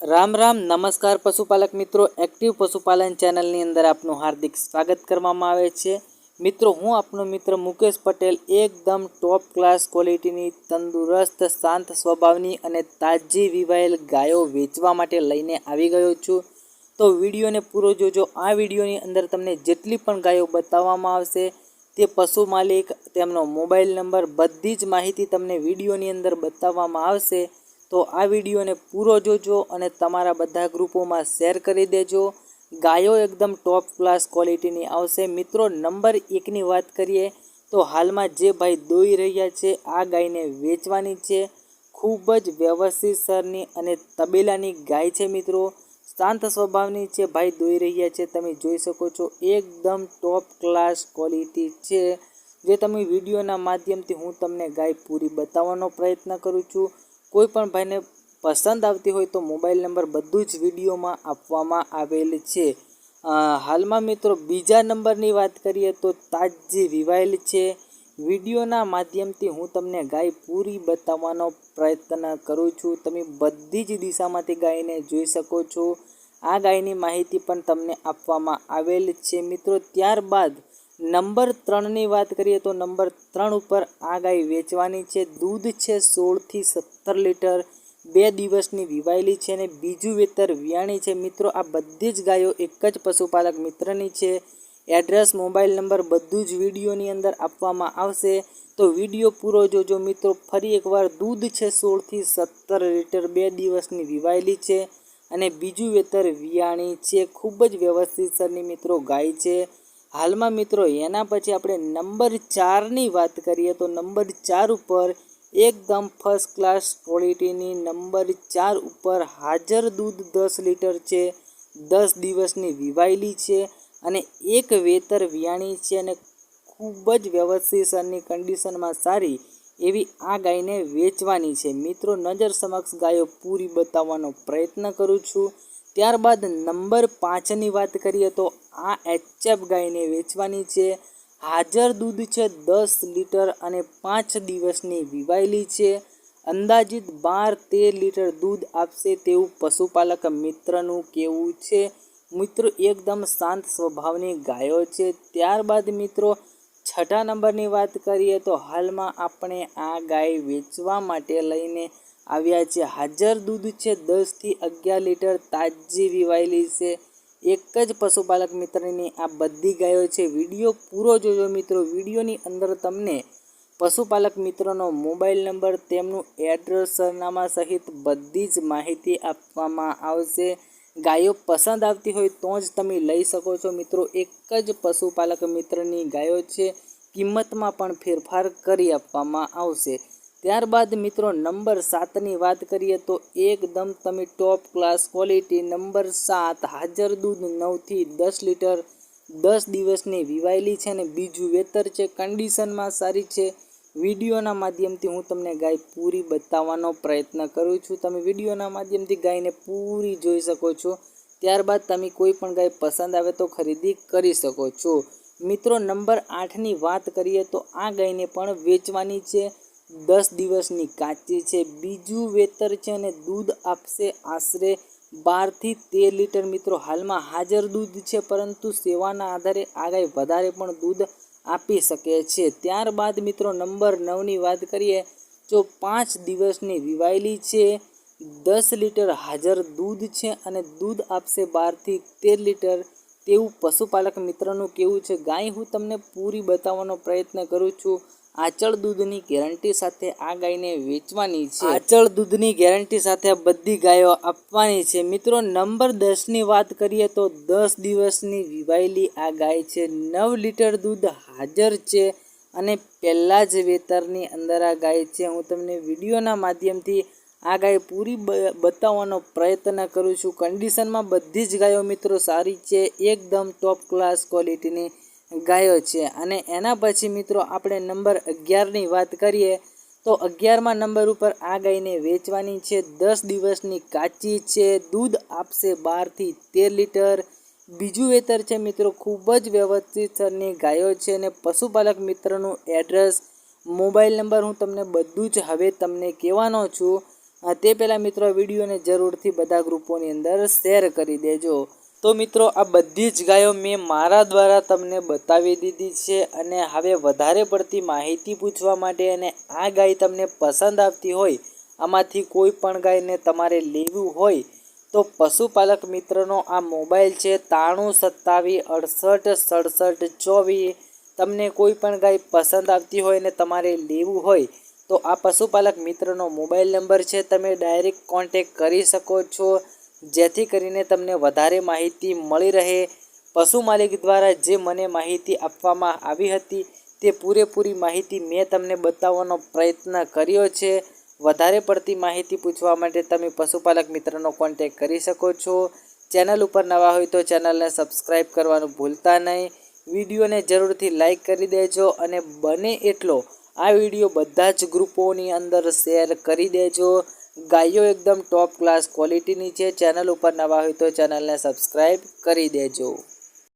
રામ રામ, નમસ્કાર પશુપાલક મિત્રો. એક્ટિવ પશુપાલન ચેનલની અંદર આપનું હાર્દિક સ્વાગત કરવામાં આવે છે. મિત્રો, હું આપનો મિત્ર મુકેશ પટેલ, એકદમ ટોપ ક્લાસ ક્વોલિટીની તંદુરસ્ત, શાંત સ્વભાવની અને તાજી વિવાયેલ ગાયો વેચવા માટે લઈને આવી ગયો છું. તો વિડીયોને પૂરો જોજો. આ વિડીયોની અંદર તમને જેટલી પણ ગાયો બતાવવામાં આવશે, તે પશુ માલિક, તેમનો મોબાઈલ નંબર, બધી જ માહિતી તમને વિડીયોની અંદર બતાવવામાં આવશે. તો આ વિડીયોને પૂરો જોજો અને તમારા બધા ગ્રુપોમાં શેર કરી દેજો. ગાયો એકદમ ટોપ ક્લાસ ક્વોલિટીની આવશે. મિત્રો, નંબર એકની વાત કરીએ તો હાલમાં જે ભાઈ દોઈ રહ્યા છે, આ ગાયને વેચવાની છે. ખૂબ જ વ્યવસ્થિત સરની અને તબેલાની ગાય છે મિત્રો. શાંત સ્વભાવની છે ભાઈ દોઈ રહ્યા છે, તમે જોઈ શકો છો, એકદમ ટોપ ક્લાસ ક્વોલિટી છે. જે તમે વિડીયોના માધ્યમથી હું તમને ગાય પૂરી બતાવવાનો પ્રયત્ન કરું છું. કોઈ પણ ભાઈને પસંદ આવતી હોય તો મોબાઈલ નંબર બધું જ વિડીયોમાં આપવામાં આવેલ છે. હાલમાં મિત્રો બીજા નંબરની વાત કરીએ તો તાજી વિવાયેલ છે. વિડીયોના માધ્યમથી હું તમને ગાય પૂરી બતાવવાનો પ્રયત્ન કરું છું. તમે બધી જ દિશામાંથી ગાયને જોઈ શકો છો. આ ગાયની માહિતી પણ તમને આપવામાં આવેલ છે. મિત્રો, ત્યારબાદ નંબર ત્રણની વાત કરીએ તો નંબર ત્રણ ઉપર આ ગાય વેચવાની છે. દૂધ છે સોળથી સત્તર લીટર. બે દિવસની વિવાયેલી છે અને બીજું વેતર વિયાણી છે. મિત્રો, આ બધી જ ગાયો એક જ પશુપાલક મિત્રની છે. એડ્રેસ, મોબાઈલ નંબર બધું જ વિડીયોની અંદર આપવામાં આવશે. તો વીડિયો પૂરો જોજો મિત્રો. ફરી એકવાર દૂધ છે સોળથી સત્તર લીટર બે દિવસની વિવાયેલી છે. અને બીજું વેતર વિયાણી છે. ખૂબ જ વ્યવસ્થિત સરની મિત્રો ગાય છે. હાલમાં મિત્રો, એના પછી આપણે નંબર ચારની વાત કરીએ તો નંબર ચાર ઉપર એકદમ ફર્સ્ટ ક્લાસ ક્વોલિટીની નંબર ચાર ઉપર હાજર દૂધ દસ લીટર છે, દસ દિવસની વિવાયેલી છે અને એક વેતર વિયાણી છે અને ખૂબ જ વ્યવસ્થિત સરની કન્ડિશનમાં સારી એવી આ ગાયને વેચવાની છે. મિત્રો, નજર સમક્ષ ગાયો પૂરી બતાવવાનો પ્રયત્ન કરું છું. ત્યારબાદ નંબર પાંચની વાત કરીએ તો આ એચએફ ગાયને વેચવાની છે. હાજર દૂધ છે દસ લીટર અને પાંચ દિવસની વિવાયેલી છે. અંદાજિત બાર તેર લીટર દૂધ આપશે તેવું પશુપાલક મિત્રનું કહેવું છે. મિત્રો, એકદમ શાંત સ્વભાવની ગાયો છે. ત્યારબાદ મિત્રો, છઠ્ઠા નંબરની વાત કરીએ તો હાલમાં આપણે આ ગાય વેચવા માટે લઈને આવ્યા છે. હાજર દૂધ છે દસથી અગિયાર લીટર તાજી વિવાયેલી છે. એક જ પશુપાલક મિત્રની આ બધી ગાયો છે. વીડિયો પૂરો જોજો મિત્રો. વિડીયોની અંદર તમને પશુપાલક મિત્રોનો મોબાઈલ નંબર, તેમનું એડ્રેસ, સરનામા સહિત બધી જ માહિતી આપવામાં આવશે. ગાયો પસંદ આવતી હોય તો જ તમે લઈ શકો છો મિત્રો. એક જ પશુપાલક મિત્રની ગાયો છે. કિંમતમાં પણ ફેરફાર કરી આપવામાં આવશે. ત્યારબાદ મિત્રો નંબર સાતની વાત કરીએ તો એકદમ તમે ટોપ ક્લાસ ક્વોલિટી નંબર સાત હાજર દૂધ નવથી દસ લીટર દસ દિવસની વિવાયેલી છે અને બીજું વેતર છે કન્ડિશનમાં સારી છે. વિડીયોના માધ્યમથી હું તમને ગાય પૂરી બતાવવાનો પ્રયત્ન કરું છું. તમે વિડીયોના માધ્યમથી ગાયને પૂરી જોઈ શકો છો. ત્યારબાદ તમે કોઈ પણ ગાય પસંદ આવે તો ખરીદી કરી શકો છો. મિત્રો નંબર આઠની વાત કરીએ તો આ ગાયને પણ વેચવાની છે. દસ દિવસની કાચી છે. બીજું વેતર છે અને દૂધ આપશે આશરે બારથી તેર લીટર. મિત્રો, હાલમાં હાજર દૂધ છે, પરંતુ સેવાના આધારે આગળ વધારે પણ દૂધ આપી શકે છે. ત્યારબાદ મિત્રો, નંબર નવની વાત કરીએ જો પાંચ દિવસની વિવાયેલી છે. દસ લીટર હાજર દૂધ છે અને દૂધ આપશે બારથી તેર લીટર. તેવું પશુપાલક મિત્રનું કેવું છે. ગાય, હું તમને પૂરી બતાવવાનો પ્રયત્ન કરું છું. આચળ દૂધની ગેરંટી સાથે આ ગાયને વેચવાની છે. આચળ દૂધની ગેરંટી સાથે બધી ગાયો આપવાની છે. મિત્રો, નંબર દસની વાત કરીએ તો દસ દિવસની વિવાયેલી આ ગાય છે. નવ લીટર દૂધ હાજર છે અને પહેલાં જ વેતરની અંદર આ ગાય છે. હું તમને વિડીયોના માધ્યમથી આ ગાય પૂરી બતાવવાનો પ્રયત્ન કરું છું. કન્ડિશનમાં બધી જ ગાયો મિત્રો સારી છે. એકદમ ટોપ ક્લાસ ક્વોલિટીની ગાયો છે. અને એના પછી મિત્રો આપણે નંબર અગિયારની વાત કરીએ, તો અગિયારમાં નંબર ઉપર આ ગાયને વેચવાની છે. દસ દિવસની કાચી છે. દૂધ આપશે બારથી તેર લીટર. બીજું વેતર છે મિત્રો, ખૂબ જ વ્યવસ્થિત સ્તરની ગાયો છે અને પશુપાલક મિત્રનું એડ્રેસ, મોબાઈલ નંબર હું તમને બધું જ હવે તમને કહેવાનો છું. તે પહેલાં મિત્રો વિડીયોને જરૂરથી બધા ગ્રુપોની અંદર શેર કરી દેજો. તો મિત્રો, આ બધી જ ગાયો મેં મારા દ્વારા તમને બતાવી દીધી છે અને હવે વધારે પડતી માહિતી પૂછવા માટે અને આ ગાય તમને પસંદ આવતી હોય, આમાંથી કોઈ પણ ગાયને તમારે લેવું હોય, તો પશુપાલક મિત્રનો આ મોબાઈલ છે ત્રાણું સત્તાવીસ અડસઠ સડસઠ ચોવીસ. તમને કોઈ પણ ગાય પસંદ આવતી હોય ને તમારે લેવું હોય, તો આ પશુપાલક મિત્રનો મોબાઈલ નંબર છે, તમે ડાયરેક્ટ કોન્ટેક કરી શકો છો. જેથી કરીને તમને વધારે માહિતી મળી રહે. પશુ માલિક દ્વારા જે મને માહિતી આપવામાં આવી હતી, તે પૂરેપૂરી માહિતી મેં તમને બતાવવાનો પ્રયત્ન કર્યો છે. વધારે પડતી માહિતી પૂછવા માટે તમે પશુપાલક મિત્રનો કોન્ટેક કરી શકો છો. ચેનલ ઉપર નવા હોય તો ચેનલને સબસ્ક્રાઈબ કરવાનું ભૂલતા નહીં. વિડીયોને જરૂરથી લાઈક કરી દેજો અને બને એટલો આ વીડિયો બધા જ ગ્રુપોની અંદર શેર કરી દેજો. ગાયો એકદમ ટોપ ક્લાસ ક્વોલિટીની છે. ચેનલ ઉપર નવા હોય તો ચેનલને સબસ્ક્રાઈબ કરી દેજો.